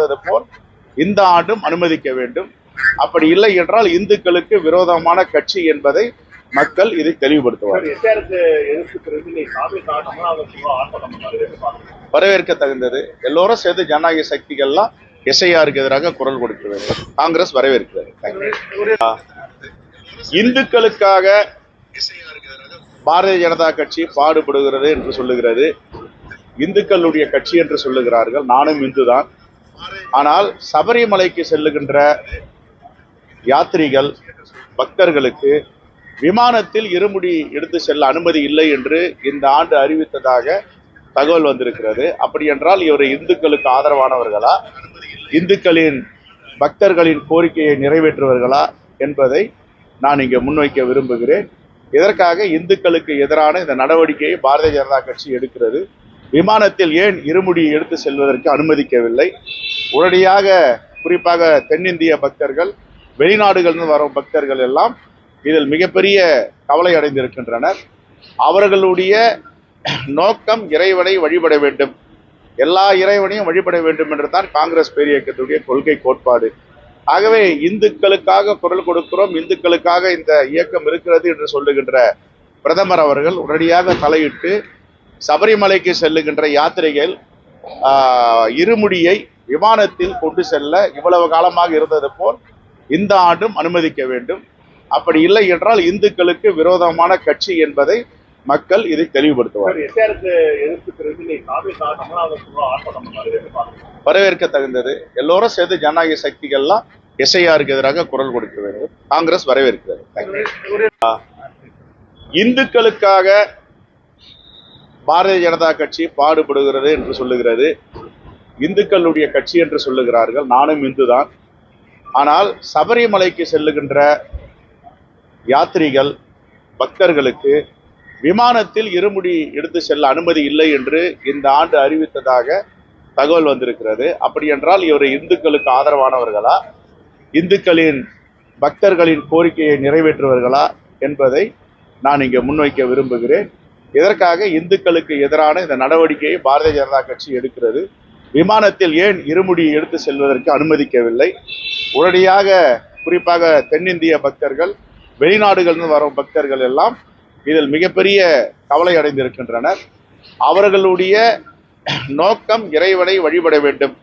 இருந்தது போல் இந்த ஆண்டும் அனுமதிக்க வேண்டும். அப்படி இல்லை என்றால் இந்துக்களுக்கு விரோதமான கட்சி என்பதை மக்கள் இதை தெளிவுபடுத்துவார் வரவேற்க தகுந்தது எல்லோரும் சேர்ந்து ஜனநாயக சக்திகள்லாம் எஸ்ஐஆருக்கு எதிராக குரல் கொடுக்க வேண்டும் காங்கிரஸ் வரவேற்கிறது. இந்துக்களுக்காக பாரதிய ஜனதா கட்சி பாடுபடுகிறது என்று சொல்லுகிறது. இந்துக்களுடைய கட்சி என்று சொல்லுகிறார்கள். நானும் இந்துதான். ஆனால் சபரிமலைக்கு செல்லுகின்ற யாத்ரிகள் பக்தர்களுக்கு விமானத்தில் இருமுடி எடுத்து செல்ல அனுமதி இல்லை என்று இந்த ஆண்டு அறிவித்ததாக தகவல் வந்திருக்கிறது. அப்படி என்றால் இவர் இந்துக்களுக்கு ஆதரவானவர்களா? இந்துக்களின் பக்தர்களின் கோரிக்கையை நிறைவேற்றுவர்களா என்பதை நான் இங்கே முன்வைக்க விரும்புகிறேன். இதற்காக இந்துக்களுக்கு எதிரான இந்த நடவடிக்கையை பாரதிய ஜனதா கட்சி எடுக்கிறது. விமானத்தில் ஏன் இருமுடி எடுத்து செல்வதற்கு அனுமதிக்கவில்லை? உடனடியாக குறிப்பாக தென்னிந்திய பக்தர்கள் வெளிநாடுகளில் வரும் பக்தர்கள் எல்லாம் இதில் மிகப்பெரிய கவலை அடைந்திருக்கின்றனர். அவர்களுடைய நோக்கம் இறைவனை வழிபட வேண்டும். எல்லா இறைவனையும் வழிபட வேண்டும் என்று தான் காங்கிரஸ் பேரியக்கத்துடைய கொள்கை கோட்பாடு. ஆகவே இந்துக்களுக்காக குரல் கொடுக்கிறோம் இந்துக்களுக்காக இந்த இயக்கம் இருக்கிறது என்று சொல்லுகின்ற பிரதமர் அவர்கள் உடனடியாக தலையிட்டு சபரிமலைக்கு செல்லுகின்ற யாத்திரைகள் இருமுடியை விமானத்தில் கொண்டு செல்ல இவ்வளவு காலமாக இருந்தது போல் இந்த ஆண்டும் அனுமதிக்க வேண்டும். அப்படி இல்லை என்றால் இந்துக்களுக்கு விரோதமான கட்சி என்பதை மக்கள் இதை தெளிவுபடுத்துவார் வரவேற்க தகுந்தது. எல்லோரும் சேர்ந்து ஜனநாயக சக்திகள்லாம் எஸ்ஐஆருக்கு எதிராக குரல் கொடுக்க வேண்டும். காங்கிரஸ் வரவேற்கிறது. இந்துக்களுக்காக பாரதிய ஜனதா கட்சி பாடுபடுகிறது என்று சொல்லுகிறது. இந்துக்களுடைய கட்சி என்று சொல்லுகிறார்கள். நானும் இந்து தான் ஆனால் சபரிமலைக்கு செல்லுகின்ற யாத்ரிகள் பக்தர்களுக்கு விமானத்தில் இருமுடி எடுத்து செல்ல அனுமதி இல்லை என்று இந்த ஆண்டு அறிவித்ததாக தகவல் வந்திருக்கிறது. அப்படி என்றால் இவர் இந்துக்களுக்கு ஆதரவானவர்களா? இந்துக்களின் பக்தர்களின் கோரிக்கையை நிறைவேற்றுவர்களா என்பதை நான் இங்கே முன்வைக்க விரும்புகிறேன். இதற்காக இந்துக்களுக்கு எதிரான இந்த நடவடிக்கையை பாரதிய ஜனதா கட்சி எடுக்கிறது? விமானத்தில் ஏன் இருமுடி எடுத்து செல்வதற்கு அனுமதிக்கவில்லை? உடனடியாக குறிப்பாக தென்னிந்திய பக்தர்கள் வெளிநாடுகளிலிருந்து வரும் பக்தர்கள் எல்லாம் இதில் மிகப்பெரிய கவலை அடைந்திருக்கின்றனர். அவர்களுடைய நோக்கம் இறைவனை வழிபட வேண்டும்.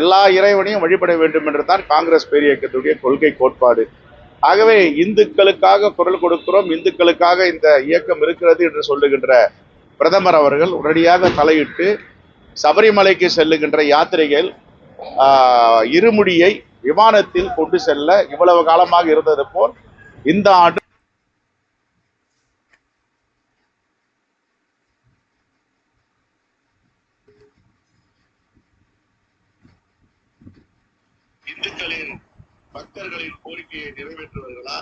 எல்லா இறைவனையும் வழிபட வேண்டும் என்று தான் காங்கிரஸ் பேரியக்கத்துடைய கொள்கை கோட்பாடு. ஆகவே இந்துக்களுக்காக குரல் கொடுக்கிறோம் இந்துக்களுக்காக இந்த இயக்கம் இருக்கிறது என்று சொல்லுகின்ற பிரதமர் அவர்கள் உடனடியாக தலையிட்டு சபரிமலைக்கு செல்லுகின்ற யாத்திரைகள் இருமுடியை விமானத்தில் கொண்டு செல்ல இவ்வளவு காலமாக இருந்தது போல் இந்த ஆண்டு இந்துக்களின் பக்தர்களின் கோரிக்கையை நிறைவேற்றுவர்களா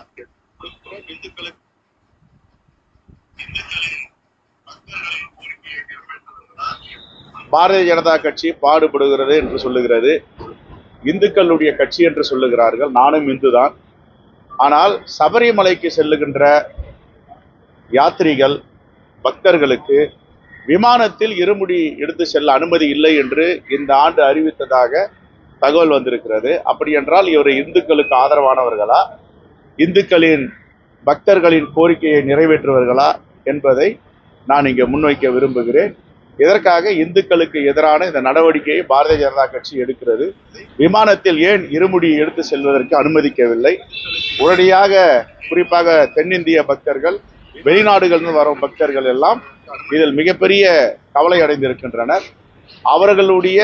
இந்துக்களுக்கு பாரதிய ஜனதா கட்சி பாடுபடுகிறது என்று சொல்லுகிறது. இந்துக்களுடைய கட்சி என்று சொல்லுகிறார்கள். நானும் இந்துதான். ஆனால் சபரிமலைக்கு செல்லுகின்ற யாத்ரிகள் பக்தர்களுக்கு விமானத்தில் இருமுடி எடுத்து செல்ல அனுமதி இல்லை என்று இந்த ஆண்டு அறிவித்ததாக தகவல் வந்திருக்கிறது. அப்படி என்றால் இவர் இந்துக்களுக்கு ஆதரவானவர்களா? இந்துக்களின் பக்தர்களின் கோரிக்கையை நிறைவேற்றுவர்களா என்பதை நான் இங்கே முன்வைக்க விரும்புகிறேன். இதற்காக இந்துக்களுக்கு எதிரான இந்த நடவடிக்கையை பாரதிய ஜனதா கட்சி எடுக்கிறது? விமானத்தில் ஏன் இருமுடி எடுத்து செல்வதற்கு அனுமதிக்கவில்லை? உடனடியாக குறிப்பாக தென்னிந்திய பக்தர்கள் வெளிநாடுகளிலிருந்து வரும் பக்தர்கள் எல்லாம் இதில் மிகப்பெரிய கவலை அடைந்திருக்கின்றனர். அவர்களுடைய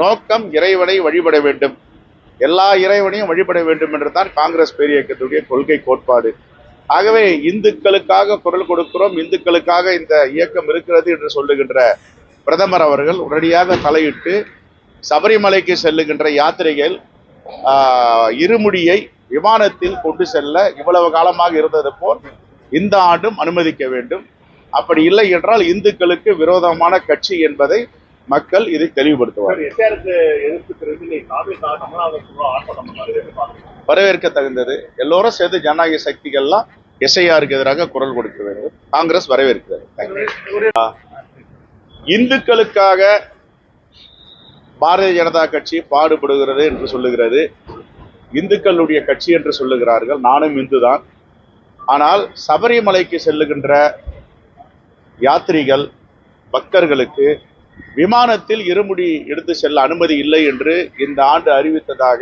நோக்கம் இறைவனை வழிபட வேண்டும். எல்லா இறைவனையும் வழிபட வேண்டும் என்று தான் காங்கிரஸ் பேரியக்கத்துடைய கொள்கை கோட்பாடு. ஆகவே இந்துக்களுக்காக குரல் கொடுக்கிறோம் இந்துக்களுக்காக இந்த இயக்கம் இருக்கிறது என்று சொல்லுகின்ற பிரதமர் அவர்கள் உடனடியாக தலையிட்டு சபரிமலைக்கு செல்லுகின்ற யாத்திரைகள் இருமுடியை விமானத்தில் கொண்டு செல்ல இவ்வளவு காலமாக இருந்தது போல் இந்த ஆண்டும் அனுமதிக்க வேண்டும். அப்படி இல்லை என்றால் இந்துக்களுக்கு விரோதமான கட்சி என்பதை மக்கள் இதை தெளிவுபடுத்துவார் வரவேற்க தகுந்தது எல்லோரும் சேர்ந்து ஜனநாயக சக்திகள்லாம் எஸ்ஐஆருக்கு எதிராக குரல் கொடுக்க வேண்டும். காங்கிரஸ் வரவேற்கிறது. இந்துக்களுக்காக பாரதிய ஜனதா கட்சி பாடுபடுகிறது என்று சொல்லுகிறது. இந்துக்களுடைய கட்சி என்று சொல்லுகிறார்கள். நானும் இந்து தான் ஆனால் சபரிமலைக்கு செல்லுகின்ற யாத்ரிகள் பக்தர்களுக்கு விமானத்தில் இருமுடி எடுத்து செல்ல அனுமதி இல்லை என்று இந்த ஆண்டு அறிவித்ததாக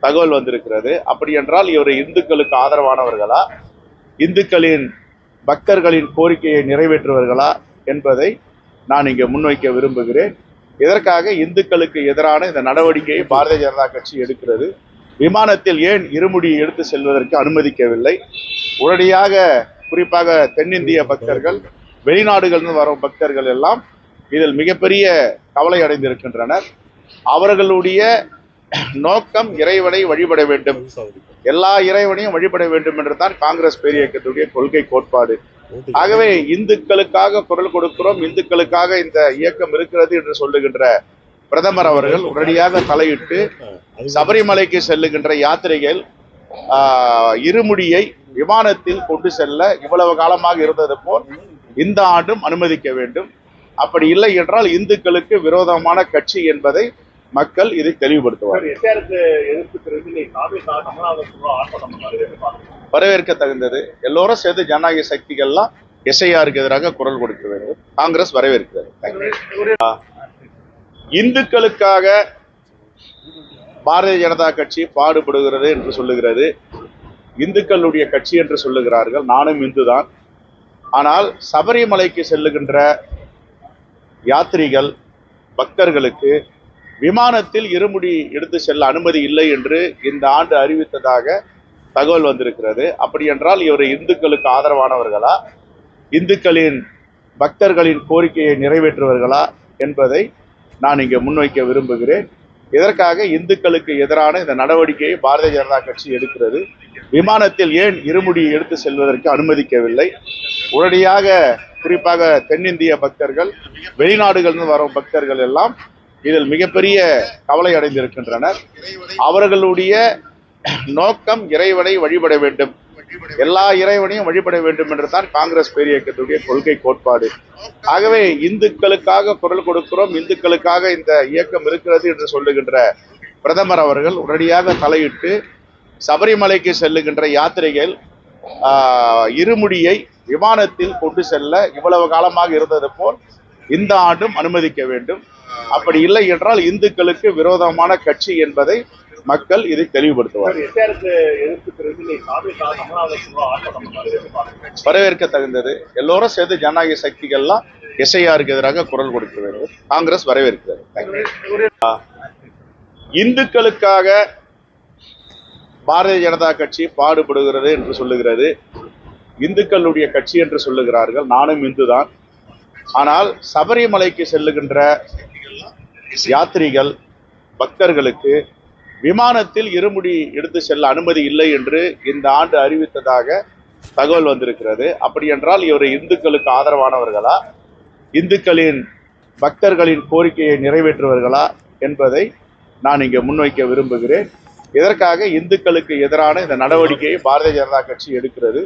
தகவல் வந்திருக்கிறது. அப்படி என்றால் இவர் இந்துக்களுக்கு ஆதரவானவர்களா? இந்துக்களின் பக்தர்களின் கோரிக்கையை நிறைவேற்றுவர்களா என்பதை நான் இங்கே முன்வைக்க விரும்புகிறேன். இதற்காக இந்துக்களுக்கு எதிரான இந்த நடவடிக்கையை பாரதிய ஜனதா கட்சி எடுக்கிறது. விமானத்தில் ஏன் இருமுடி எடுத்து செல்வதற்கு அனுமதிக்கவில்லை? உடனடியாக குறிப்பாக தென்னிந்திய பக்தர்கள் வெளிநாடுகளிலிருந்து வரும் பக்தர்கள் எல்லாம் இதில் மிகப்பெரிய கவலை அடைந்திருக்கின்றனர் அவர்களுடைய நோக்கம் இறைவனை வழிபட வேண்டும். எல்லா இறைவனையும் வழிபட வேண்டும் என்றுதான் காங்கிரஸ் பேரியக்கத்துடைய கொள்கை கோட்பாடு. ஆகவே இந்துக்களுக்காக குரல் கொடுக்கிறோம் இந்துக்களுக்காக இந்த இயக்கம் இருக்கிறது என்று சொல்லுகின்ற பிரதமர் அவர்கள் உடனடியாக தலையிட்டு சபரிமலைக்கு செல்லுகின்ற யாத்திரைகள் ஆஹ், இருமுடியை விமானத்தில் கொண்டு செல்ல இவ்வளவு காலமாக இருந்தது போல் இந்த ஆண்டும் அனுமதிக்க வேண்டும். அப்படி இல்லை என்றால் இந்துக்களுக்கு விரோதமான கட்சி என்பதை மக்கள் இதை தெளிவுபடுத்துவார் வரவேற்க தகுந்தது. எல்லோரும் சேர்ந்து ஜனநாயக சக்திகள்லாம் எஸ்ஐஆருக்கு எதிராக குரல் கொடுக்க வேண்டும். காங்கிரஸ் வரவேற்கிறது. இந்துக்களுக்காக பாரதிய ஜனதா கட்சி பாடுபடுகிறது என்று சொல்லுகிறது. இந்துக்களுடைய கட்சி என்று சொல்லுகிறார்கள். நானும் இந்து தான் ஆனால் சபரிமலைக்கு செல்லுகின்ற யாத்ரிகள் பக்தர்களுக்கு விமானத்தில் இருமுடி எடுத்து செல்ல அனுமதி இல்லை என்று இந்த ஆண்டு அறிவித்ததாக தகவல் வந்திருக்கிறது. அப்படி என்றால் இவர் இந்துக்களுக்கு ஆதரவானவர்களா? இந்துக்களின் பக்தர்களின் கோரிக்கையை நிறைவேற்றுவர்களா என்பதை நான் இங்கே முன்வைக்க விரும்புகிறேன். இதற்காக இந்துக்களுக்கு எதிரான இந்த நடவடிக்கையை பாரதிய ஜனதா கட்சி எடுக்கிறது? விமானத்தில் ஏன் இருமுடி எடுத்து செல்வதற்கு அனுமதிக்கவில்லை? உடனடியாக குறிப்பாக தென்னிந்திய பக்தர்கள் வெளிநாடுகளிலிருந்து வரும் பக்தர்கள் எல்லாம் இதில் மிகப்பெரிய கவலை அடைந்திருக்கின்றனர். அவர்களுடைய நோக்கம் இறைவனை வழிபட வேண்டும். எல்லா இறைவனையும் வழிபட வேண்டும் என்று தான் காங்கிரஸ் பேரியக்கத்துடைய கொள்கை கோட்பாடு. ஆகவே இந்துக்களுக்காக குரல் கொடுக்கிறோம் இந்துக்களுக்காக இந்த இயக்கம் இருக்கிறது என்று சொல்லுகின்ற பிரதமர் அவர்கள் உடனடியாக தலையிட்டு சபரிமலைக்கு செல்லுகின்ற யாத்திரைகள் ஆஹ், இருமுடியை விமானத்தில் கொண்டு செல்ல இவ்வளவு காலமாக இருந்தது போல் இந்த ஆண்டும் அனுமதிக்க வேண்டும். அப்படி இல்லை என்றால் இந்துக்களுக்கு விரோதமான கட்சி என்பதை மக்கள் இதை தெளிவுபடுத்துவார். வரவேற்க தகுந்தது எல்லோரும் சேர்ந்து ஜனநாயக சக்திகள்லாம் எஸ்ஐஆருக்கு எதிராக குரல் கொடுக்க வேண்டும் காங்கிரஸ் வரவேற்கிறது. இந்துக்களுக்காக பாரதிய ஜனதா கட்சி பாடுபடுகிறது என்று சொல்லுகிறது. இந்துக்களுடைய கட்சி என்று சொல்லுகிறார்கள். நானும் இந்து தான் ஆனால் சபரிமலைக்கு செல்லுகின்ற யாத்ரிகள் பக்தர்களுக்கு விமானத்தில் இருமுடி எடுத்து செல்ல அனுமதி இல்லை என்று இந்த ஆண்டு அறிவித்ததாக தகவல் வந்திருக்கிறது. அப்படி என்றால் இவர் இந்துக்களுக்கு ஆதரவானவர்களா? இந்துக்களின் பக்தர்களின் கோரிக்கையை நிறைவேற்றுவர்களா என்பதை நான் இங்கே முன்வைக்க விரும்புகிறேன். இதற்காக இந்துக்களுக்கு எதிரான இந்த நடவடிக்கையை பாரதிய ஜனதா கட்சி எடுக்கிறது.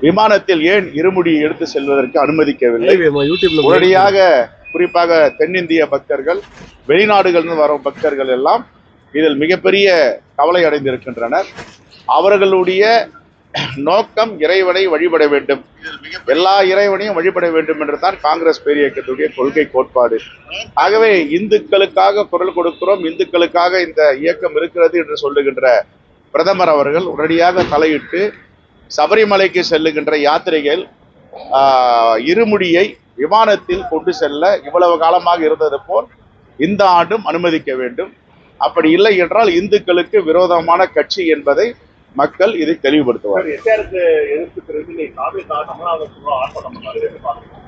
விமானத்தில் ஏன் இருமுடி எடுத்து செல்வதற்கு அனுமதிக்கவில்லை? உடனடியாக குறிப்பாக தென்னிந்திய பக்தர்கள் வெளிநாடுகளிலிருந்து வரும் பக்தர்கள் எல்லாம் இதில் மிகப்பெரிய கவலை அடைந்திருக்கின்றனர் அவர்களுடைய நோக்கம் இறைவனை வழிபட வேண்டும். எல்லா இறைவனையும் வழிபட வேண்டும் என்றுதான் காங்கிரஸ் பேரியக்கத்துடைய கொள்கை கோட்பாடு. ஆகவே இந்துக்களுக்காக குரல் கொடுக்கிறோம் இந்துக்களுக்காக இந்த இயக்கம் இருக்கிறது என்று சொல்லுகின்ற பிரதமர் அவர்கள் உடனடியாக தலையிட்டு சபரிமலைக்கு செல்லுகின்ற யாத்திரைகள் ஆஹ், இருமுடியை விமானத்தில் கொண்டு செல்ல இவ்வளவு காலமாக இருந்தது போல் இந்த ஆண்டும் அனுமதிக்க வேண்டும். அப்படி இல்லை என்றால் இந்துக்களுக்கு விரோதமான கட்சி என்பதை மக்கள் இதை தெளிவுபடுத்துவார்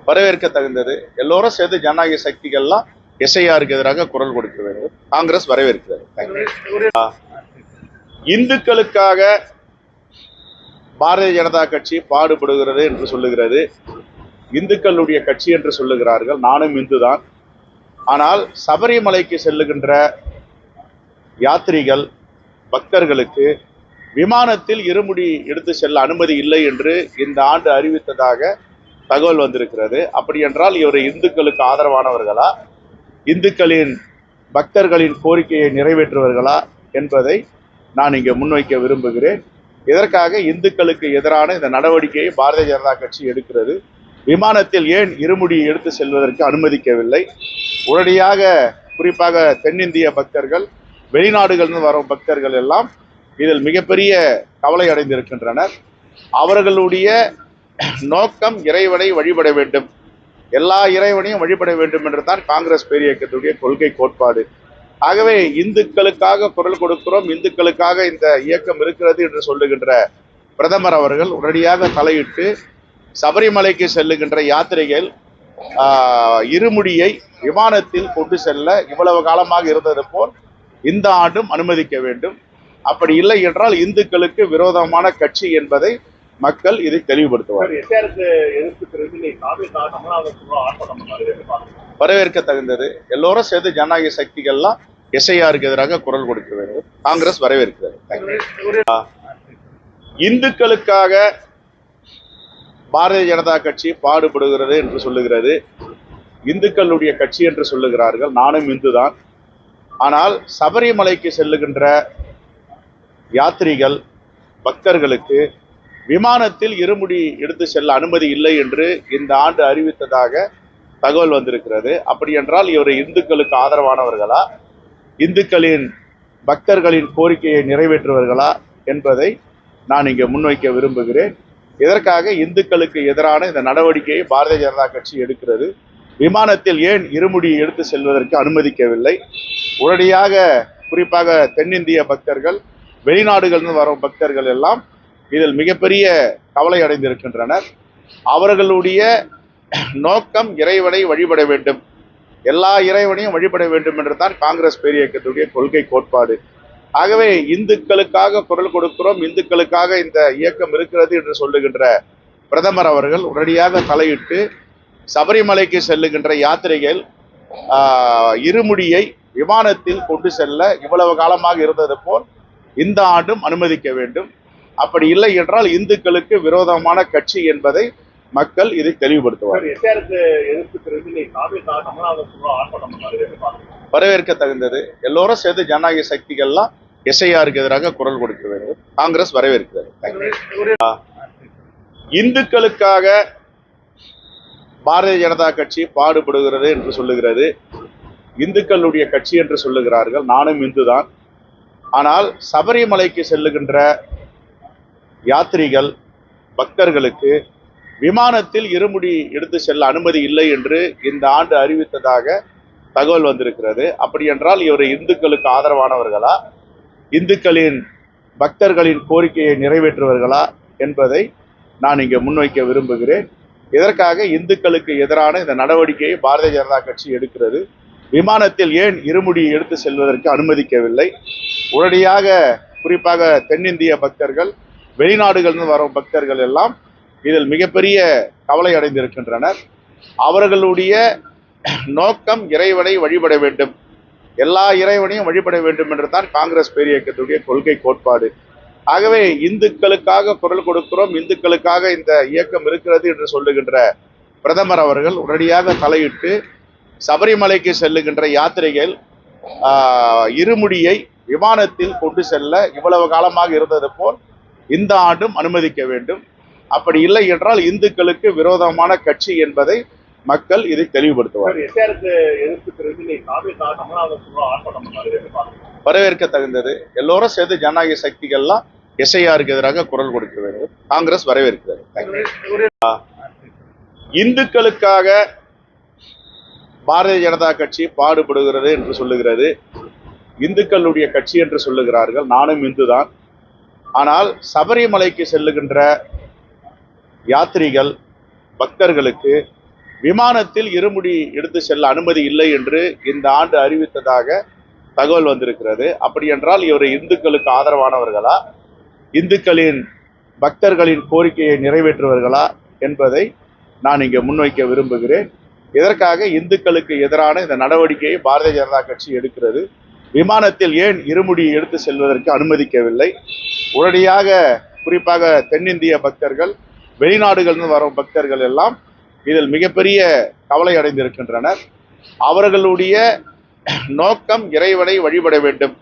வரவேற்க தகுந்தது எல்லோரும் சேர்ந்து ஜனநாயக சக்திகள்லாம் எஸ்ஐஆருக்கு எதிராக குரல் கொடுக்க வேண்டும் காங்கிரஸ் வரவேற்கிறது. இந்துக்களுக்காக பாரதிய ஜனதா கட்சி பாடுபடுகிறது என்று சொல்லுகிறது. இந்துக்களுடைய கட்சி என்று சொல்லுகிறார்கள். நானும் இந்து தான் ஆனால் சபரிமலைக்கு செல்லுகின்ற யாத்ரிகள் பக்தர்களுக்கு விமானத்தில் இருமுடி எடுத்து செல்ல அனுமதி இல்லை என்று இந்த ஆண்டு அறிவித்ததாக தகவல் வந்திருக்கிறது. அப்படி என்றால் இவர் இந்துக்களுக்கு ஆதரவானவர்களா? இந்துக்களின் பக்தர்களின் கோரிக்கையை நிறைவேற்றுவார்களா என்பதை நான் இங்கே முன்வைக்க விரும்புகிறேன். இதற்காக இந்துக்களுக்கு எதிரான இந்த நடவடிக்கையை பாரதிய ஜனதா கட்சி எடுக்கிறது. விமானத்தில் ஏன் இருமுடி எடுத்து செல்வதற்கு அனுமதிக்கவில்லை? உடனடியாக குறிப்பாக தென்னிந்திய பக்தர்கள் வெளிநாடுகளிலிருந்து வரும் பக்தர்கள் எல்லாம் இதில் மிகப்பெரிய கவலை அடைந்திருக்கின்றனர். அவர்களுடைய நோக்கம் இறைவனை வழிபட வேண்டும். எல்லா இறைவனையும் வழிபட வேண்டும் என்று தான் காங்கிரஸ் பேரியக்கத்துடைய கொள்கை கோட்பாடு. ஆகவே இந்துக்களுக்காக குரல் கொடுக்கிறோம் இந்துக்களுக்காக இந்த இயக்கம் இருக்கிறது என்று சொல்லுகின்ற பிரதமர் அவர்கள் உடனடியாக தலையிட்டு சபரிமலைக்கு செல்லுகின்ற யாத்திரைகள் இருமுடியை விமானத்தில் கொண்டு செல்ல இவ்வளவு காலமாக இருந்தது போல் இந்த ஆண்டும் அனுமதிக்க வேண்டும். அப்படி இல்லை என்றால் இந்துக்களுக்கு விரோதமான கட்சி என்பதை மக்கள் இதை தெளிவுபடுத்துவார் வரவேற்க தகுந்தது எல்லோரும் சேர்ந்து ஜனநாயக சக்திகள்லாம் எஸ்ஐஆருக்கு எதிராக குரல் கொடுக்க வேண்டும். காங்கிரஸ் வரவேற்கிறது. இந்துக்களுக்காக பாரதிய ஜனதா கட்சி பாடுபடுகிறது என்று சொல்லுகிறது. இந்துக்களுடைய கட்சி என்று சொல்லுகிறார்கள். நானும் இந்து தான் ஆனால் சபரிமலைக்கு செல்லுகின்ற யாத்ரிகள் பக்தர்களுக்கு விமானத்தில் இருமுடி எடுத்து செல்ல அனுமதி இல்லை என்று இந்த ஆண்டு அறிவித்ததாக தகவல் வந்திருக்கிறது. அப்படி என்றால் இவர் இந்துக்களுக்கு ஆதரவானவர்களா? இந்துக்களின் பக்தர்களின் கோரிக்கையை நிறைவேற்றுவார்களா என்பதை நான் இங்கே முன்வைக்க விரும்புகிறேன். இதற்காக இந்துக்களுக்கு எதிரான இந்த நடவடிக்கையை பாரதிய ஜனதா கட்சி எடுக்கிறது. விமானத்தில் ஏன் இருமுடி எடுத்து செல்வதற்கு அனுமதிக்கவில்லை? உடனடியாக குறிப்பாக தென்னிந்திய பக்தர்கள் வெளிநாடுகளிலிருந்து வரும் பக்தர்கள் எல்லாம் இதில் மிகப்பெரிய கவலை அடைந்திருக்கின்றனர். அவர்களுடைய நோக்கம் இறைவனை வழிபட வேண்டும். எல்லா இறைவனையும் வழிபட வேண்டும் என்று தான் காங்கிரஸ் பேரியக்கத்துடைய கொள்கை கோட்பாடு. ஆகவே இந்துக்களுக்காக குரல் கொடுக்கிறோம் இந்துக்களுக்காக இந்த இயக்கம் இருக்கிறது என்று சொல்லுகின்ற பிரதமர் அவர்கள் உடனடியாக தலையிட்டு சபரிமலைக்கு செல்லுகின்ற யாத்திரைகள் இருமுடியை விமானத்தில் கொண்டு செல்ல இவ்வளவு காலமாக இருந்தது போல் இந்த ஆண்டும் அனுமதிக்க வேண்டும். அப்படி இல்லை என்றால் இந்துக்களுக்கு விரோதமான கட்சி என்பதை மக்கள் இதை தெளிவுபடுத்துவார் வரவேற்க தகுந்தது எல்லோரும் சேர்ந்து ஜனநாயக சக்திகள்லாம் எஸ்ஐஆருக்கு எதிராக குரல் கொடுக்க வேண்டும். காங்கிரஸ் வரவேற்கிறது. இந்துக்களுக்காக பாரதிய ஜனதா கட்சி பாடுபடுகிறது என்று சொல்லுகிறது. இந்துக்களுடைய கட்சி என்று சொல்லுகிறார்கள். நானும் இந்து தான் ஆனால் சபரிமலைக்கு செல்லுகின்ற யாத்ரிகள் பக்தர்களுக்கு விமானத்தில் இருமுடி எடுத்து செல்ல அனுமதி இல்லை என்று இந்த ஆண்டு அறிவித்ததாக தகவல் வந்திருக்கிறது. அப்படி என்றால் இவர் இந்துக்களுக்கு ஆதரவானவர்களா? இந்துக்களின் பக்தர்களின் கோரிக்கையை நிறைவேற்றுவார்களா என்பதை நான் இங்கே முன்வைக்க விரும்புகிறேன். இதற்காக இந்துக்களுக்கு எதிரான இந்த நடவடிக்கையை பாரதிய ஜனதா கட்சி எடுக்கிறது? விமானத்தில் ஏன் இருமுடி எடுத்து செல்வதற்கு அனுமதிக்கவில்லை? உடனடியாக குறிப்பாக தென்னிந்திய பக்தர்கள் வெளிநாடுகளிலிருந்து வரும் பக்தர்கள் எல்லாம் இதில் மிகப்பெரிய கவலை அடைந்திருக்கின்றனர். அவர்களுடைய நோக்கம் இறைவனை வழிபட வேண்டும். எல்லா இறைவனையும் வழிபட வேண்டும் என்று தான் காங்கிரஸ் பேரியக்கத்துடைய கொள்கை கோட்பாடு. ஆகவே இந்துக்களுக்காக குரல் கொடுக்கிறோம் இந்துக்களுக்காக இந்த இயக்கம் இருக்கிறது என்று சொல்லுகின்ற பிரதமர் அவர்கள் உடனடியாக தலையிட்டு சபரிமலைக்கு செல்லுகின்ற யாத்திரைகள் ஆஹ், இருமுடியை விமானத்தில் கொண்டு செல்ல இவ்வளவு காலமாக இருந்தது போல் இந்த ஆண்டும் அனுமதிக்க வேண்டும். அப்படி இல்லை என்றால் இந்துக்களுக்கு விரோதமான கட்சி என்பதை மக்கள் இதை தெளிவுபடுத்துவார் வரவேற்க தகுந்தது. எல்லோரும் சேர்ந்து ஜனநாயக சக்திகள்லாம் எஸ்ஐஆருக்கு எதிராக குரல் கொடுக்க வேண்டும். காங்கிரஸ் வரவேற்கிறது. இந்துக்களுக்காக பாரதிய ஜனதா கட்சி பாடுபடுகிறது என்று சொல்லுகிறது. இந்துக்களுடைய கட்சி என்று சொல்லுகிறார்கள். நானும் இந்து தான் ஆனால் சபரிமலைக்கு செல்லுகின்ற யாத்ரிகள் பக்தர்களுக்கு விமானத்தில் இருமுடி எடுத்து செல்ல அனுமதி இல்லை என்று இந்த ஆண்டு அறிவித்ததாக தகவல் வந்திருக்கிறது. அப்படி என்றால் இவர் இந்துக்களுக்கு ஆதரவானவர்களா? இந்துக்களின் பக்தர்களின் கோரிக்கையை நிறைவேற்றுவார்களா என்பதை நான் இங்கே முன்வைக்க விரும்புகிறேன். இதற்காக இந்துக்களுக்கு எதிரான இந்த நடவடிக்கையை பாரதிய ஜனதா கட்சி எடுக்கிறது. விமானத்தில் ஏன் இருமுடி எடுத்து செல்வதற்கு அனுமதிக்கவில்லை? உடனடியாக குறிப்பாக தென்னிந்திய பக்தர்கள் வெளிநாடுகளிலிருந்து வரும் பக்தர்கள் எல்லாம் இதில் மிகப்பெரிய கவலை அடைந்திருக்கின்றனர் அவர்களுடைய நோக்கம் இறைவனை வழிபட வேண்டும்.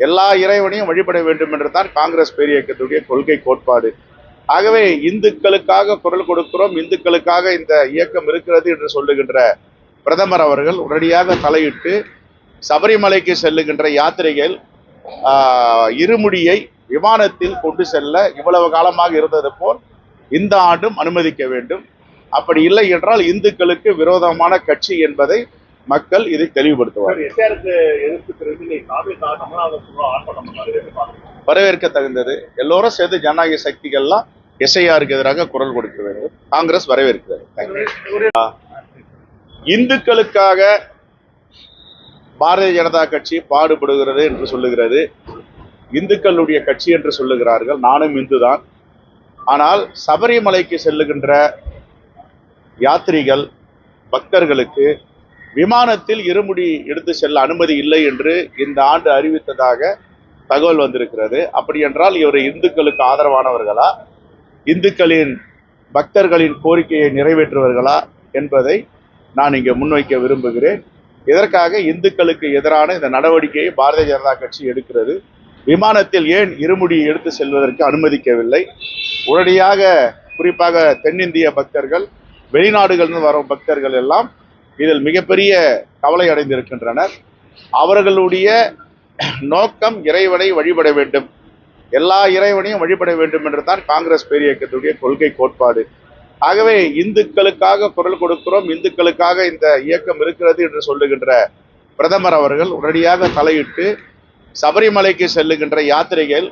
எல்லா இறைவனையும் வழிபட வேண்டும் என்று தான் காங்கிரஸ் பேரியக்கத்துடைய கொள்கை கோட்பாடு. ஆகவே இந்துக்களுக்காக குரல் கொடுக்கிறோம் இந்துக்களுக்காக இந்த இயக்கம் இருக்கிறது என்று சொல்லுகின்ற பிரதமர் அவர்கள் உடனடியாக தலையிட்டு சபரிமலைக்கு செல்லுகின்ற யாத்திரைகள் இருமுடியை விமானத்தில் கொண்டு செல்ல இவ்வளவு காலமாக இருந்தது போல் இந்த ஆண்டும் அனுமதிக்க வேண்டும். அப்படி இல்லை என்றால் இந்துக்களுக்கு விரோதமான கட்சி என்பதை மக்கள் இதை தெளிவுபடுத்துவார் வரவேற்க தகுந்தது எல்லோரும் சேர்ந்து ஜனநாயக சக்திகள்லாம் எஸ்ஐஆருக்கு எதிராக குரல் கொடுக்க வேண்டும் காங்கிரஸ் வரவேற்கிறது. இந்துக்களுக்காக பாரதிய ஜனதா கட்சி பாடுபடுகிறது என்று சொல்லுகிறது. இந்துக்களுடைய கட்சி என்று சொல்லுகிறார்கள். நானும் இந்துதான். ஆனால் சபரிமலைக்கு செல்லுகின்ற யாத்ரிகள் பக்தர்களுக்கு விமானத்தில் இருமுடி எடுத்து செல்ல அனுமதி இல்லை என்று இந்த ஆண்டு அறிவித்ததாக தகவல் வந்திருக்கிறது. அப்படி என்றால் இவர் இந்துக்களுக்கு ஆதரவானவர்களா? இந்துக்களின் பக்தர்களின் கோரிக்கையை நிறைவேற்றுவர்களா என்பதை நான் இங்கே முன்வைக்க விரும்புகிறேன். இதற்காக இந்துக்களுக்கு எதிரான இந்த நடவடிக்கையை பாரதிய ஜனதா கட்சி எடுக்கிறது. விமானத்தில் ஏன் இருமுடி எடுத்து செல்வதற்கு அனுமதிக்கவில்லை? உடனடியாக குறிப்பாக தென்னிந்திய பக்தர்கள் வெளிநாடுகளிலிருந்து வரும் பக்தர்கள் எல்லாம் இதில் மிகப்பெரிய கவலை அடைந்திருக்கின்றனர். அவர்களுடைய நோக்கம் இறைவனை வழிபட வேண்டும். எல்லா இறைவனையும் வழிபட வேண்டும் என்று தான் காங்கிரஸ் பேரியக்கத்துடைய கொள்கை கோட்பாடு. ஆகவே இந்துக்களுக்காக குரல் கொடுக்கிறோம் இந்துக்களுக்காக இந்த இயக்கம் இருக்கிறது என்று சொல்லுகின்ற பிரதமர் அவர்கள் உடனடியாக தலையிட்டு சபரிமலைக்கு செல்லுகின்ற யாத்திரைகள்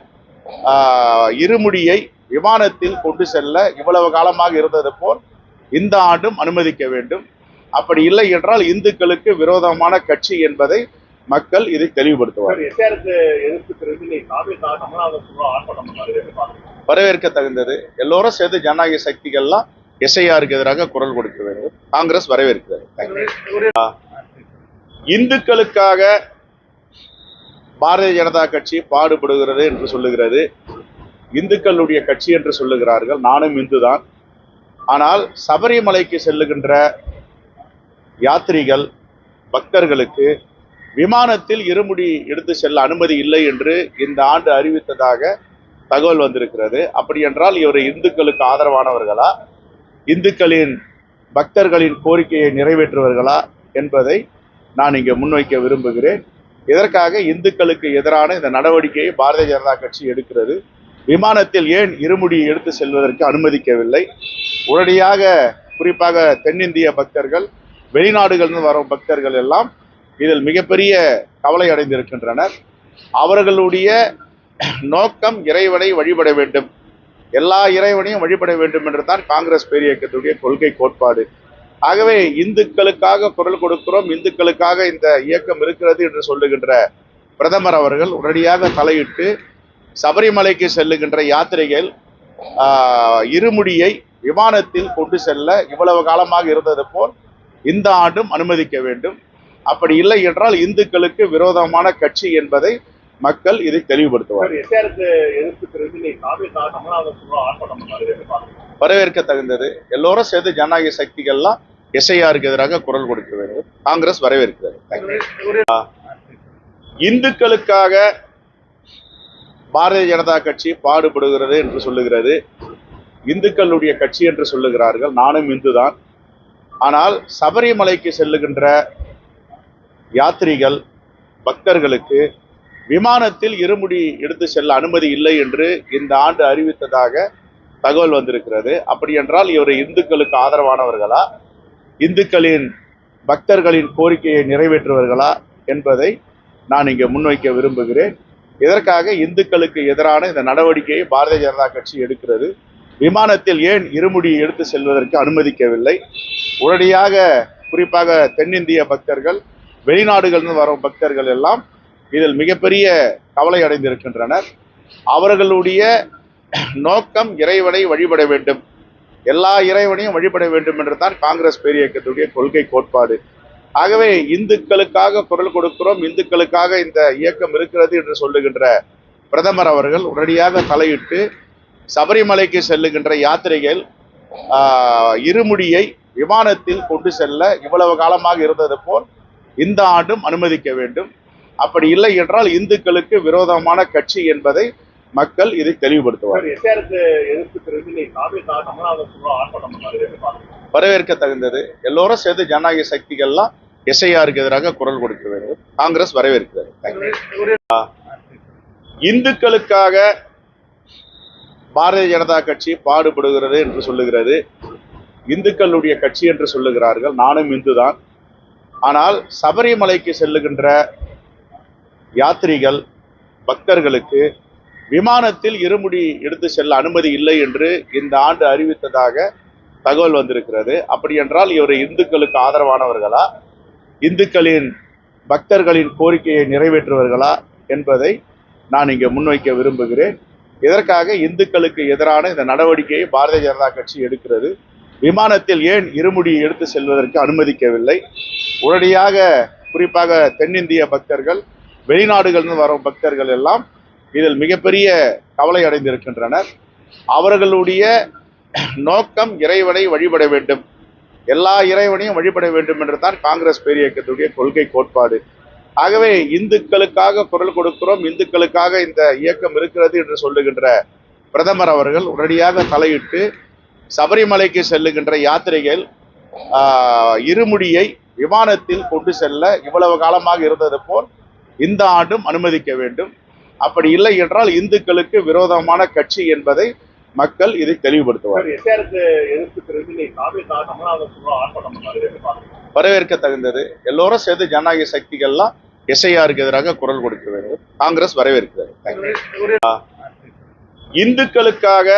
இருமுடியை விமானத்தில் கொண்டு செல்ல இவ்வளவு காலமாக இருந்தது போல் இந்த ஆண்டும் அனுமதிக்க வேண்டும். அப்படி இல்லை என்றால் இந்துக்களுக்கு விரோதமான கட்சி என்பதை மக்கள் இதை தெளிவுபடுத்துவார் வரவேற்க தகுந்தது எல்லோரும் சேர்ந்து ஜனநாயக சக்திகள்லாம் எஸ்ஐஆருக்கு எதிராக குரல் கொடுக்க வேண்டும். காங்கிரஸ் வரவேற்கிறது. இந்துக்களுக்காக பாரதிய ஜனதா கட்சி பாடுபடுகிறது என்று சொல்லுகிறது. இந்துக்களுடைய கட்சி என்று சொல்லுகிறார்கள். நானும் இந்துதான். ஆனால் சபரிமலைக்கு செல்லுகின்ற யாத்ரிகள் பக்தர்களுக்கு விமானத்தில் இருமுடி எடுத்து செல்ல அனுமதி இல்லை என்று இந்த ஆண்டு அறிவித்ததாக தகவல் வந்திருக்கிறது. அப்படி என்றால் இவர் இந்துக்களுக்கு ஆதரவானவர்களா? இந்துக்களின் பக்தர்களின் கோரிக்கையை நிறைவேற்றுவர்களா என்பதை நான் இங்கே முன்வைக்க விரும்புகிறேன். இதற்காக இந்துக்களுக்கு எதிரான இந்த நடவடிக்கையை பாரதிய ஜனதா கட்சி எடுக்கிறது. விமானத்தில் ஏன் இருமுடி எடுத்து செல்வதற்கு அனுமதிக்கவில்லை? உடனடியாக குறிப்பாக தென்னிந்திய பக்தர்கள் வெளிநாடுகளிலிருந்து வரும் பக்தர்கள் எல்லாம் இதில் மிகப்பெரிய கவலை அடைந்திருக்கின்றனர். அவர்களுடைய நோக்கம் இறைவனை வழிபட வேண்டும். எல்லா இறைவனையும் வழிபட வேண்டும் என்று தான் காங்கிரஸ் பேரியக்கத்துடைய கொள்கை கோட்பாடு. ஆகவே இந்துக்களுக்காக குரல் கொடுக்கிறோம் இந்துக்களுக்காக இந்த இயக்கம் இருக்கிறது என்று சொல்லுகின்ற பிரதமர் அவர்கள் உடனடியாக தலையிட்டு சபரிமலைக்கு செல்லுகின்ற யாத்திரைகள் இருமுடியை விமானத்தில் கொண்டு செல்ல இவ்வளவு காலமாக இருந்தது போல் இந்த ஆண்டும் அனுமதிக்க வேண்டும். அப்படி இல்லை என்றால் இந்துக்களுக்கு விரோதமான கட்சி என்பதை மக்கள் இதை தெளிவுபடுத்துவார் வரவேற்க தகுந்தது எல்லோரும் சேர்ந்து ஜனநாயக சக்திகள்லாம் எஸ்ஐஆருக்கு எதிராக குரல் கொடுக்க வேண்டும். காங்கிரஸ் வரவேற்கிறது. இந்துக்களுக்காக பாரதிய ஜனதா கட்சி பாடுபடுகிறது என்று சொல்லுகிறது. இந்துக்களுடைய கட்சி என்று சொல்லுகிறார்கள். நானும் இந்துதான். ஆனால் சபரிமலைக்கு செல்லுகின்ற யாத்ரிகள் பக்தர்களுக்கு விமானத்தில் இருமுடி எடுத்து செல்ல அனுமதி இல்லை என்று இந்த ஆண்டு அறிவித்ததாக தகவல் வந்திருக்கிறது. அப்படி என்றால் இவர் இந்துக்களுக்கு ஆதரவானவர்களா? இந்துக்களின் பக்தர்களின் கோரிக்கையை நிறைவேற்றுவர்களா என்பதை நான் இங்கே முன்வைக்க விரும்புகிறேன். இதற்காக இந்துக்களுக்கு எதிரான இந்த நடவடிக்கையை பாரதிய ஜனதா கட்சி எடுக்கிறது? விமானத்தில் ஏன் இருமுடி எடுத்து செல்வதற்கு அனுமதிக்கவில்லை? உடனடியாக குறிப்பாக தென்னிந்திய பக்தர்கள் வெளிநாடுகளிலிருந்து வரும் பக்தர்கள் எல்லாம் இதில் மிகப்பெரிய கவலை அடைந்திருக்கின்றனர். அவர்களுடைய நோக்கம் இறைவனை வழிபட வேண்டும். எல்லா இறைவனையும் வழிபட வேண்டும் என்று தான் காங்கிரஸ் பேரியக்கத்துடைய கொள்கை கோட்பாடு. ஆகவே இந்துக்களுக்காக குரல் கொடுக்கிறோம் இந்துக்களுக்காக இந்த இயக்கம் இருக்கிறது என்று சொல்லுகின்ற பிரதமர் அவர்கள் உடனடியாக தலையிட்டு சபரிமலைக்கு செல்லுகின்ற யாத்திரைகள் ஆஹ், இருமுடியை விமானத்தில் கொண்டு செல்ல இவ்வளவு காலமாக இருந்தது போல் இந்த ஆண்டும் அனுமதிக்க வேண்டும். அப்படி இல்லை என்றால் இந்துக்களுக்கு விரோதமான கட்சி என்பதை மக்கள் இதை தெளிவுபடுத்துவார் வரவேற்க தகுந்தது. எல்லோரும் சேர்ந்து ஜனநாயக சக்திகள்லாம் எஸ்ஐஆருக்கு எதிராக குரல் கொடுக்க வேண்டும். காங்கிரஸ் வரவேற்கிறது. இந்துக்களுக்காக பாரதிய ஜனதா கட்சி பாடுபடுகிறது என்று சொல்லுகிறது. இந்துக்களுடைய கட்சி என்று சொல்லுகிறார்கள். நானும் இந்துதான். ஆனால் சபரிமலைக்கு செல்லுகின்ற யாத்ரிகள் பக்தர்களுக்கு விமானத்தில் இருமுடி எடுத்து செல்ல அனுமதி இல்லை என்று இந்த ஆண்டு அறிவித்ததாக தகவல் வந்திருக்கிறது. அப்படி என்றால் இவர் இந்துக்களுக்கு ஆதரவானவர்களா? இந்துக்களின் பக்தர்களின் கோரிக்கையை நிறைவேற்றுவர்களா என்பதை நான் இங்கே முன்வைக்க விரும்புகிறேன். இதற்காக இந்துக்களுக்கு எதிரான இந்த நடவடிக்கையை பாரதிய ஜனதா கட்சி எடுக்கிறது. விமானத்தில் ஏன் இருமுடி எடுத்து செல்வதற்கு அனுமதிக்கவில்லை? உடனடியாக குறிப்பாக தென்னிந்திய பக்தர்கள் வெளிநாடுகளிலிருந்து வரும் பக்தர்கள் எல்லாம் இதில் மிகப்பெரிய கவலை அடைந்திருக்கின்றனர் அவர்களுடைய நோக்கம் இறைவனை வழிபட வேண்டும். எல்லா இறைவனையும் வழிபட வேண்டும் என்று தான் காங்கிரஸ் பேரியக்கத்துடைய கொள்கை கோட்பாடு. ஆகவே இந்துக்களுக்காக குரல் கொடுக்கிறோம் இந்துக்களுக்காக இந்த இயக்கம் இருக்கிறது என்று சொல்லுகின்ற பிரதமர் அவர்கள் உடனடியாக தலையிட்டு சபரிமலைக்கு செல்லுகின்ற யாத்திரைகள் இருமுடியை விமானத்தில் கொண்டு செல்ல இவ்வளவு காலமாக இருந்தது போல் இந்த ஆண்டும் அனுமதிக்க வேண்டும். அப்படி இல்லை என்றால் இந்துக்களுக்கு விரோதமான கட்சி என்பதை மக்கள் இதை தெளிவுபடுத்துவார் வரவேற்க தகுந்தது எல்லோரும் சேர்ந்து ஜனநாயக சக்திகள்லாம் எஸ்ஐஆருக்கு எதிராக குரல் கொடுக்க வேண்டும் காங்கிரஸ் வரவேற்கிறது. இந்துக்களுக்காக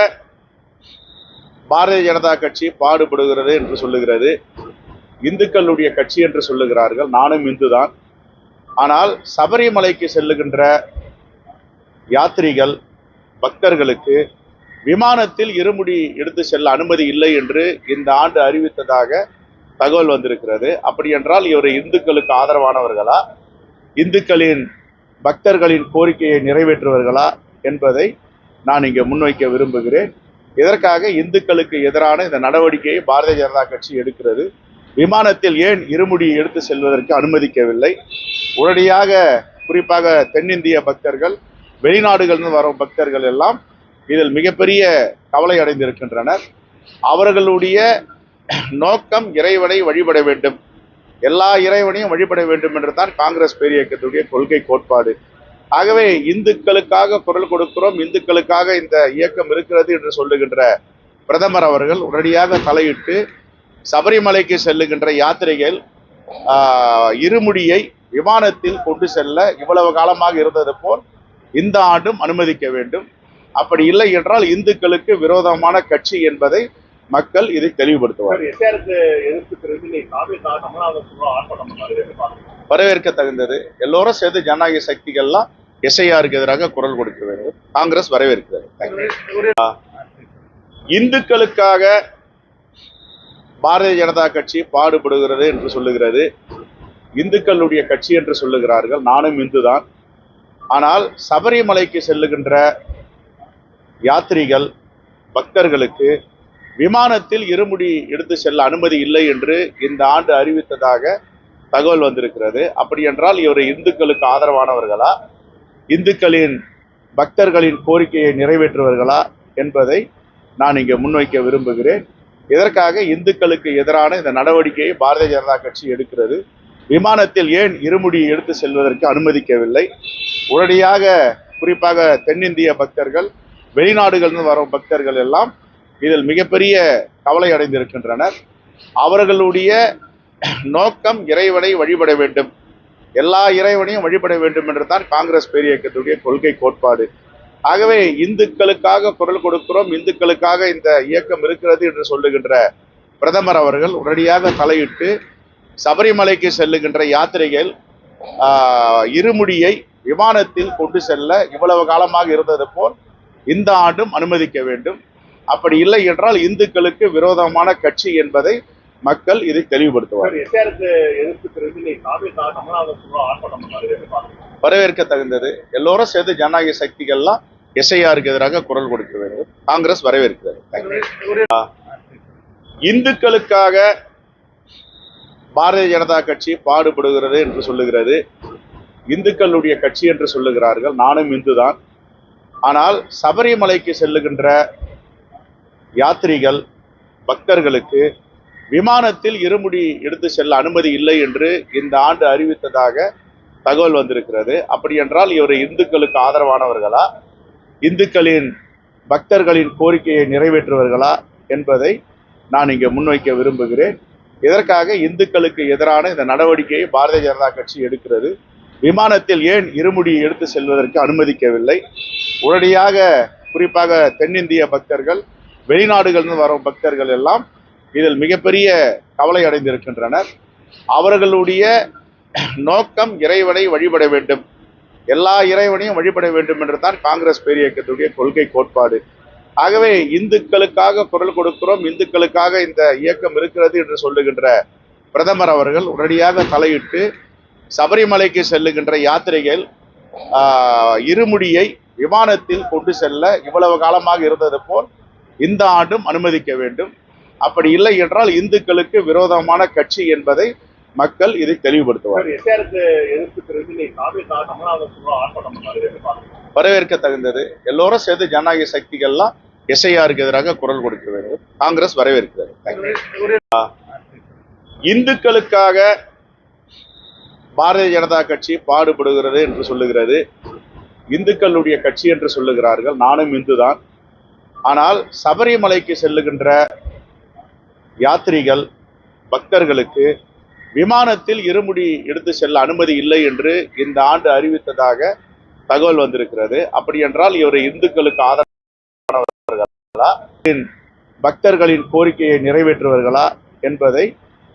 பாரதிய ஜனதா கட்சி பாடுபடுகிறது என்று சொல்லுகிறது. இந்துக்களுடைய கட்சி என்று சொல்லுகிறார்கள். நானும் இந்துதான். ஆனால் சபரிமலைக்கு செல்லுகின்ற யாத்ரிகள் பக்தர்களுக்கு விமானத்தில் இருமுடி எடுத்து செல்ல அனுமதி இல்லை என்று இந்த ஆண்டு அறிவித்ததாக தகவல் வந்திருக்கிறது. அப்படி என்றால் இவர் இந்துக்களுக்கு ஆதரவானவர்களா? இந்துக்களின் பக்தர்களின் கோரிக்கையை நிறைவேற்றுவர்களா என்பதை நான் இங்கே முன்வைக்க விரும்புகிறேன். இதற்காக இந்துக்களுக்கு எதிரான இந்த நடவடிக்கையை பாரதிய ஜனதா கட்சி எடுக்கிறது. விமானத்தில் ஏன் இருமுடி எடுத்து செல்வதற்கு அனுமதிக்கவில்லை? உடனடியாக குறிப்பாக தென்னிந்திய பக்தர்கள் வெளிநாடுகளிலிருந்து வரும் பக்தர்கள் எல்லாம் இதில் மிகப்பெரிய கவலை அடைந்திருக்கின்றனர். அவர்களுடைய நோக்கம் இறைவனை வழிபட வேண்டும். எல்லா இறைவனையும் வழிபட வேண்டும் என்று தான் காங்கிரஸ் பேரியக்கத்துடைய கொள்கை கோட்பாடு. ஆகவே இந்துக்களுக்காக குரல் கொடுக்கிறோம் இந்துக்களுக்காக இந்த இயக்கம் இருக்கிறது என்று சொல்லுகின்ற பிரதமர் அவர்கள் உடனடியாக தலையிட்டு சபரிமலைக்கு செல்லுகின்ற யாத்திரைகள் இருமுடியை விமானத்தில் கொண்டு செல்ல இவ்வளவு காலமாக இருந்தது போல் இந்த ஆண்டும் அனுமதிக்க வேண்டும். அப்படி இல்லை என்றால் இந்துக்களுக்கு விரோதமான கட்சி என்பதை மக்கள் இதை தெளிவுபடுத்துவார் வரவேற்க தகுந்தது எல்லோரும் சேர்ந்து ஜனநாயக சக்திகள்லாம் எஸ்ஐஆருக்கு எதிராக குரல் கொடுக்க வேண்டும். காங்கிரஸ் வரவேற்கிறது. இந்துக்களுக்காக பாரதிய ஜனதா கட்சி பாடுபடுகிறது என்று சொல்லுகிறது. இந்துக்களுடைய கட்சி என்று சொல்லுகிறார்கள். நானும் இந்துதான். ஆனால் சபரிமலைக்கு செல்லுகின்ற யாத்ரிகள் பக்தர்களுக்கு விமானத்தில் இருமுடி எடுத்து செல்ல அனுமதி இல்லை என்று இந்த ஆண்டு அறிவித்ததாக தகவல் வந்திருக்கிறது. அப்படி என்றால் இவர் இந்துக்களுக்கு ஆதரவானவர்களா? இந்துக்களின் பக்தர்களின் கோரிக்கையை நிறைவேற்றுவர்களா என்பதை நான் இங்கே முன்வைக்க விரும்புகிறேன். இதற்காக இந்துக்களுக்கு எதிரான இந்த நடவடிக்கையை பாரதிய ஜனதா கட்சி எடுக்கிறது. விமானத்தில் ஏன் இருமுடி எடுத்து செல்வதற்கு அனுமதிக்கவில்லை? உடனடியாக குறிப்பாக தென்னிந்திய பக்தர்கள் வெளிநாடுகளிலிருந்து வரும் பக்தர்கள் எல்லாம் இதில் மிகப்பெரிய கவலை அடைந்திருக்கின்றனர். அவர்களுடைய நோக்கம் இறைவனை வழிபட வேண்டும். எல்லா இறைவனையும் வழிபட வேண்டும் என்று தான் காங்கிரஸ் பேரியக்கத்துடைய கொள்கை கோட்பாடு. ஆகவே இந்துக்களுக்காக குரல் கொடுக்கிறோம் இந்துக்களுக்காக இந்த இயக்கம் இருக்கிறது என்று சொல்லுகின்ற பிரதமர் அவர்கள் உடனடியாக தலையிட்டு சபரிமலைக்கு செல்லுகின்ற யாத்திரைகள் இருமுடியை விமானத்தில் கொண்டு செல்ல இவ்வளவு காலமாக இருந்தது போல் இந்த ஆண்டும் அனுமதிக்க வேண்டும். அப்படி இல்லை என்றால் இந்துக்களுக்கு விரோதமான கட்சி என்பதை மக்கள் இதை தெளிவுபடுத்துவார் வரவேற்க தகுந்தது எல்லோரும் சேர்ந்து ஜனநாயக சக்திகள்லாம் எஸ்ஐஆருக்கு எதிராக குரல் கொடுக்க வேண்டும். காங்கிரஸ் வரவேற்கிறது. இந்துக்களுக்காக பாரதிய ஜனதா கட்சி பாடுபடுகிறது என்று சொல்லுகிறது. இந்துக்களுடைய கட்சி என்று சொல்லுகிறார்கள். நானும் இந்து தான் ஆனால் சபரிமலைக்கு செல்லுகின்ற யாத்திரிகள் பக்தர்களுக்கு விமானத்தில் இருமுடி எடுத்து செல்ல அனுமதி இல்லை என்று இந்த ஆண்டு அறிவித்ததாக தகவல் வந்திருக்கிறது. அப்படி என்றால் இவர் இந்துக்களுக்கு ஆதரவானவர்களா? இந்துக்களின் பக்தர்களின் கோரிக்கையை நிறைவேற்றுவர்களா என்பதை நான் இங்கே முன்வைக்க விரும்புகிறேன். இதற்காக இந்துக்களுக்கு எதிரான இந்த நடவடிக்கையை பாரதிய ஜனதா கட்சி எடுக்கிறது? விமானத்தில் ஏன் இருமுடி எடுத்து செல்வதற்கு அனுமதிக்கவில்லை? உடனடியாக குறிப்பாக தென்னிந்திய பக்தர்கள் வெளிநாடுகளிலிருந்து வரும் பக்தர்கள் எல்லாம் இதில் மிகப்பெரிய கவலை அடைந்திருக்கின்றனர். அவர்களுடைய நோக்கம் இறைவனை வழிபட வேண்டும். எல்லா இறைவனையும் வழிபட வேண்டும் என்று தான் காங்கிரஸ் பேரியக்கத்துடைய கொள்கை கோட்பாடு. ஆகவே இந்துக்களுக்காக குரல் கொடுக்கிறோம் இந்துக்களுக்காக இந்த இயக்கம் இருக்கிறது என்று சொல்லுகின்ற பிரதமர் அவர்கள் உடனடியாக தலையிட்டு சபரிமலைக்கு செல்லுகின்ற யாத்திரைகள் இருமுடியை விமானத்தில் கொண்டு செல்ல இவ்வளவு காலமாக இருந்தது போல் இந்த ஆண்டும் அனுமதிக்க வேண்டும். அப்படி இல்லை என்றால் இந்துக்களுக்கு விரோதமான கட்சி என்பதை மக்கள் இதை தெளிவுபடுத்துவார் வரவேற்க தகுந்தது எல்லோரும் சேர்ந்து ஜனநாயக சக்திகள்லாம் எஸ்ஐஆருக்கு எதிராக குரல் கொடுக்கிறது காங்கிரஸ் வரவேற்கிறது இந்துக்களுக்காக பாரதிய ஜனதா கட்சி பாடுபடுகிறது என்று சொல்லுகிறது. இந்துக்களுடைய கட்சி என்று சொல்லுகிறார்கள். நானும் இந்து தான் ஆனால் சபரிமலைக்கு செல்லுகின்ற யாத்திரிகள் பக்தர்களுக்கு விமானத்தில் இருமுடி எடுத்து செல்ல அனுமதி இல்லை என்று இந்த ஆண்டு அறிவித்ததாக தகவல் வந்திருக்கிறது. அப்படி என்றால் இவர் இந்துக்களுக்கு ஆதரவானவர்களா பக்தர்களின் கோரிக்கையை நிறைவேற்றுவர்களா என்பதை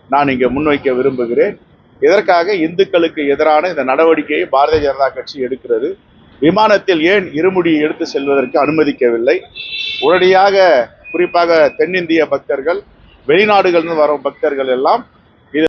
நான் இங்கே முன்வைக்க விரும்புகிறேன். இதற்காக இந்துக்களுக்கு எதிரான இந்த நடவடிக்கையை பாரதிய ஜனதா கட்சி எடுக்கிறது? விமானத்தில் ஏன் இருமுடியை எடுத்து செல்வதற்கு அனுமதிக்கவில்லை? உடனடியாக குறிப்பாக தென்னிந்திய பக்தர்கள் வெளிநாடுகளிலிருந்து வரும் பக்தர்கள் எல்லாம்